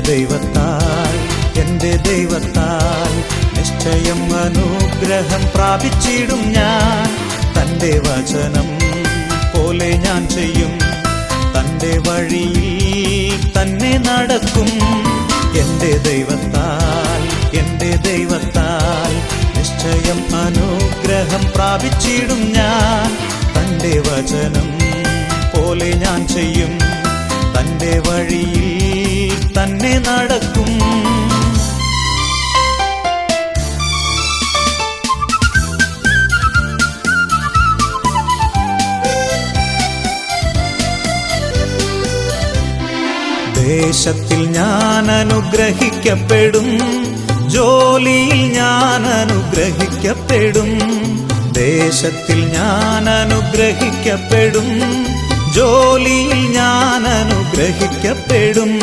ദൈവത്താൽ എന്റെ ദൈവത്താൽ നിശ്ചയം അനുഗ്രഹം പ്രാപിച്ചിടും ഞാൻ. തന്റെ വചനം പോലെ ഞാൻ ചെയ്യും. തന്റെ വഴിയിൽ തന്നെ നടക്കും. എന്റെ ദൈവത്താൽ എന്റെ ദൈവത്താൽ നിശ്ചയം അനുഗ്രഹം പ്രാപിച്ചിടും ഞാൻ. തന്റെ വചനം പോലെ ഞാൻ ചെയ്യും. തന്റെ വഴിയിൽ തന്നെ നടക്കും. ദേശത്തിൽ ഞാൻ അനുഗ്രഹിക്കപ്പെടും. ജോലിയിൽ ഞാൻ അനുഗ്രഹിക്കപ്പെടും. ദേശത്തിൽ ഞാൻ അനുഗ്രഹിക്കപ്പെടും. ജോലിയിൽ ഞാൻ അനുഗ്രഹിക്കപ്പെടും.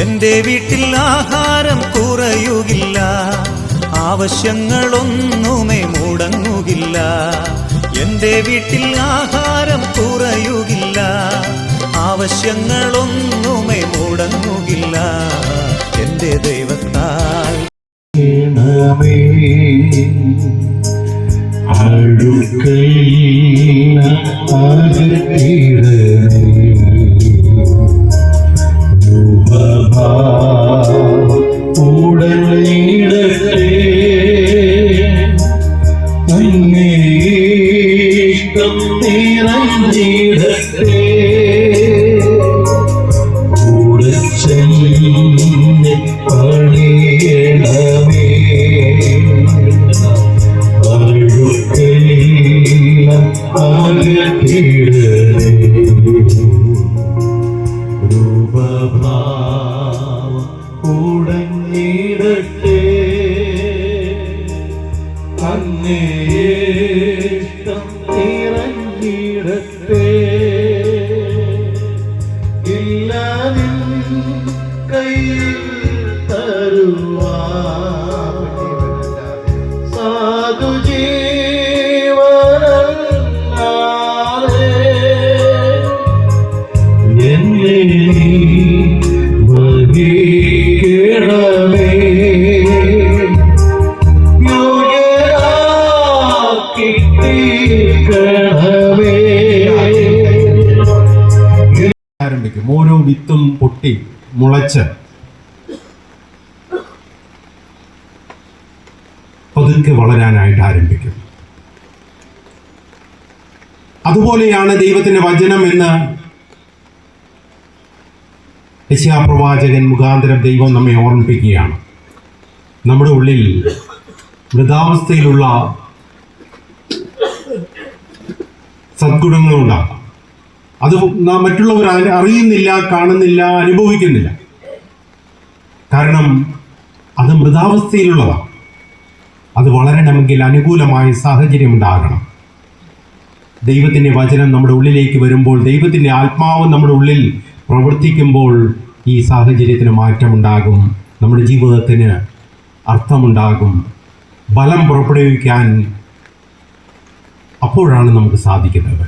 എന്റെ വീട്ടിൽ ആഹാരം കുറയുകില്ല. ആവശ്യങ്ങളൊന്നുമേ മുടങ്ങുകില്ല. എന്റെ വീട്ടിൽ ആഹാരം കുറയുകില്ല. ആവശ്യങ്ങളൊന്നുമേ മുടങ്ങുകില്ല. എന്റെ ദൈവത്താൽ ണമേ അങ്ങേഷ്ടം നിറഞ്ഞിടത്തെ കൂടെ ചെന്ന് പണിയണമേ. അഴുക്കെല്ലാം അകറ്റിടണേ கையில் தருவா சாது ஜீவனாலே என்னை പൊട്ടി മുളച്ച്. പതുക്കെ വളരാനായിട്ട് ആരംഭിക്കും. അതുപോലെയാണ് ദൈവത്തിന്റെ വചനം എന്ന് യശാപ്രവാചകൻ മുഖാന്തരം ദൈവം നമ്മെ ഓർമ്മിപ്പിക്കുകയാണ്. നമ്മുടെ ഉള്ളിൽ മൃതാവസ്ഥയിലുള്ള സദ്ഗുണങ്ങളുണ്ടാകും. അത് മറ്റുള്ളവർ അറിയുന്നില്ല കാണുന്നില്ല അനുഭവിക്കുന്നില്ല. കാരണം അത് മൃതാവസ്ഥയിലുള്ളതാണ്. അത് വളരണമെങ്കിൽ അനുകൂലമായ സാഹചര്യം ഉണ്ടാകണം. ദൈവത്തിന്റെ വചനം നമ്മുടെ ഉള്ളിലേക്ക് വരുമ്പോൾ ദൈവത്തിന്റെ ആത്മാവ് നമ്മുടെ ഉള്ളിൽ പ്രവർത്തിക്കുമ്പോൾ ഈ സാഹചര്യത്തിന് മാറ്റമുണ്ടാകും. നമ്മുടെ ജീവിതത്തിന് അർത്ഥമുണ്ടാകും. ബലം പുറപ്പെടുവിക്കാൻ അപ്പോഴാണ് നമുക്ക് സാധിക്കുന്നത്.